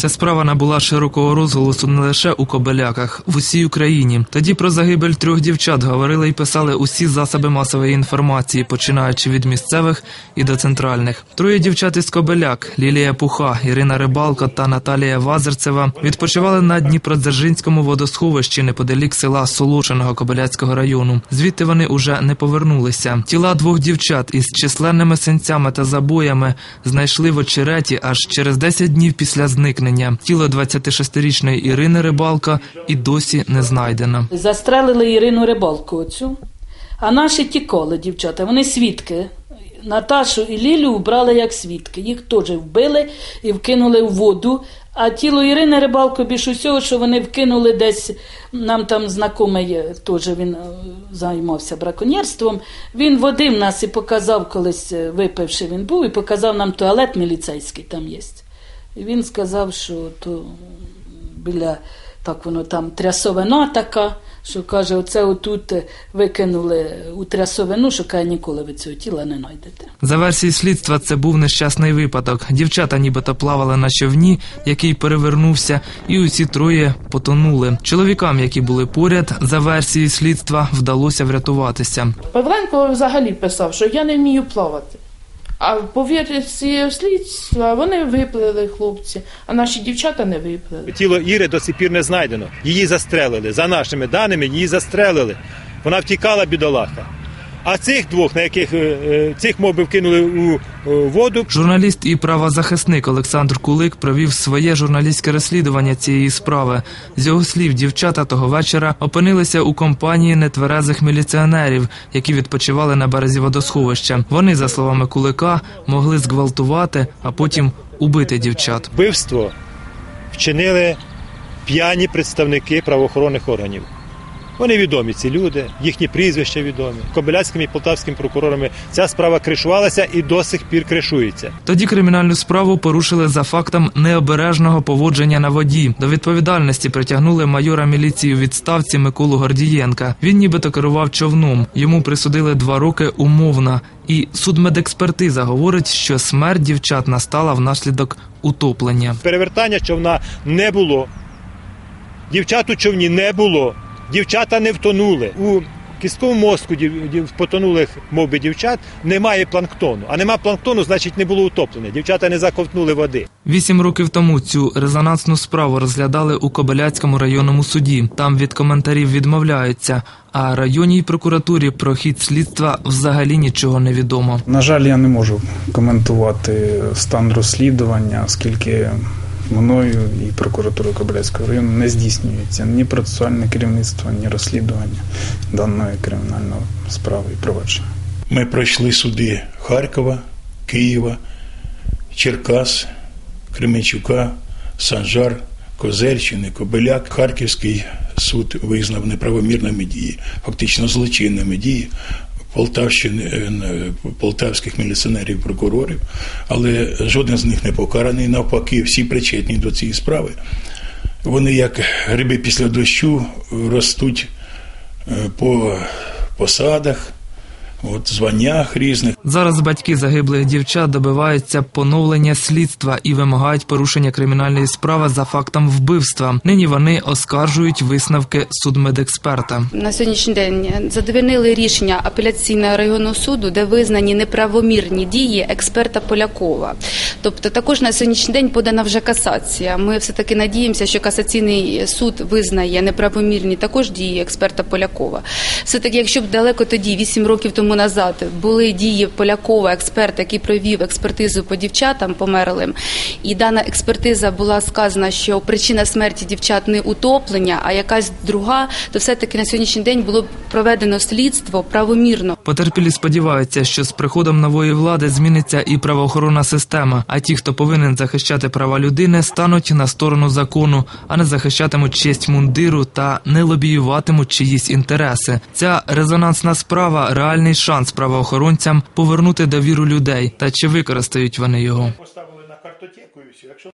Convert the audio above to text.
Ця справа набула широкого розголосу не лише у Кобеляках, в усій Україні. Тоді про загибель трьох дівчат говорили і писали усі засоби масової інформації, починаючи від місцевих і до центральних. Троє дівчат із Кобеляк Лілія Пуха, Ірина Рибалко та Наталія Вазерцева відпочивали на Дніпродзержинському водосховищі неподалік села Солошиного Кобеляцького району. Звідти вони уже не повернулися. Тіла двох дівчат із численними синцями та забоями знайшли в очереті аж через 10 днів після зникнення. Тіло 26-річної Ірини Рибалка і досі не знайдено. Застрелили Ірину Рибалку оцю, а наші тікали, дівчата, вони свідки. Наташу і Лілю вбрали як свідки. Їх теж вбили і вкинули в воду. А тіло Ірини Рибалко більш усього, що вони вкинули десь, нам там знайомий теж він е, займався браконьєрством. Він водив нас і показав колись, е, випивши він був, і показав нам туалет міліцейський там є. І він сказав, що то біля так воно там трясовина така, що каже, оце отут викинули у трясовину, що каже, ніколи ви цього тіла не знайдете. За версією слідства, це був нещасний випадок. Дівчата нібито плавали на човні, який перевернувся, і усі троє потонули. Чоловікам, які були поряд, за версією слідства, вдалося врятуватися. Павленко взагалі писав, що я не вмію плавати. А по версії слідства вони виплили хлопці, а наші дівчата не виплили. Тіло Іри до сих пір не знайдено. Її застрелили. За нашими даними, її застрелили. Вона втікала бідолаха. А цих двох, на яких е, е, цих моби вкинули у е, воду, Журналіст і правозахисник Олександр Кулик провів своє журналістське розслідування цієї справи. З його слів, дівчата того вечора опинилися у компанії нетверезих міліціонерів, які відпочивали на березі водосховища. Вони, за словами Кулика, могли зґвалтувати, а потім убити дівчат. вбивство вчинили п'яні представники правоохоронних органів. Вони відомі, ці люди, їхні прізвища відомі. Кобиляцькими і полтавськими прокурорами ця справа кришувалася і до сих пір кришується. Тоді кримінальну справу порушили за фактом необережного поводження на воді. До відповідальності притягнули майора міліції у відставці Миколу Гордієнка. Він нібито керував човном. Йому присудили два роки умовно. І судмедекспертиза говорить, що смерть дівчат настала внаслідок утоплення. Перевертання човна не було. Дівчат у човні не було. Дівчата не втонули. У кістковому мозку дів- дів- потонулих мов би, дівчат немає планктону. А нема планктону, значить не було утоплення. Дівчата не заковтнули води. Вісім років тому цю резонансну справу розглядали у Кобиляцькому районному суді. Там від коментарів відмовляються. А районній прокуратурі про хід слідства взагалі нічого не відомо. На жаль, я не можу коментувати стан розслідування, оскільки мною і прокуратурою Кобиляцького району не здійснюється ні процесуальне керівництво, ні розслідування даної кримінальної справи і провадження. Ми пройшли суди Харкова, Києва, Черкас, Кременчука, Санжар, Козельщини, Кобиляк. Харківський суд визнав неправомірними дії, фактично злочинними дії Полтавщини, е, полтавських міліціонерів, прокурорів, але жоден з них не покараний. Навпаки, всі причетні до цієї справи. Вони, як гриби після дощу, ростуть е, по посадах, от, званнях різних. Зараз батьки загиблих дівчат добиваються поновлення слідства і вимагають порушення кримінальної справи за фактом вбивства. Нині вони оскаржують висновки судмедексперта. На сьогоднішній день задовольнили рішення апеляційного районного суду, де визнані неправомірні дії експерта Полякова. Тобто також на сьогоднішній день подана вже касація. Ми все таки надіємося, що касаційний суд визнає неправомірні також дії експерта Полякова. Все таки, якщо б далеко тоді, 8 років тому назад, були дії Полякова, експерта, який провів експертизу по дівчатам померлим, і дана експертиза була сказана, що причина смерті дівчат не утоплення, а якась друга, то все таки на сьогоднішній день було проведено слідство правомірно. Потерпілі сподіваються, що з приходом нової влади зміниться і правоохоронна система. А ті, хто повинен захищати права людини, стануть на сторону закону, а не захищатимуть честь мундиру та не лобіюватимуть чиїсь інтереси. Ця резонансна справа реальний шанс правоохоронцям повернути довіру людей. Та чи використають вони його?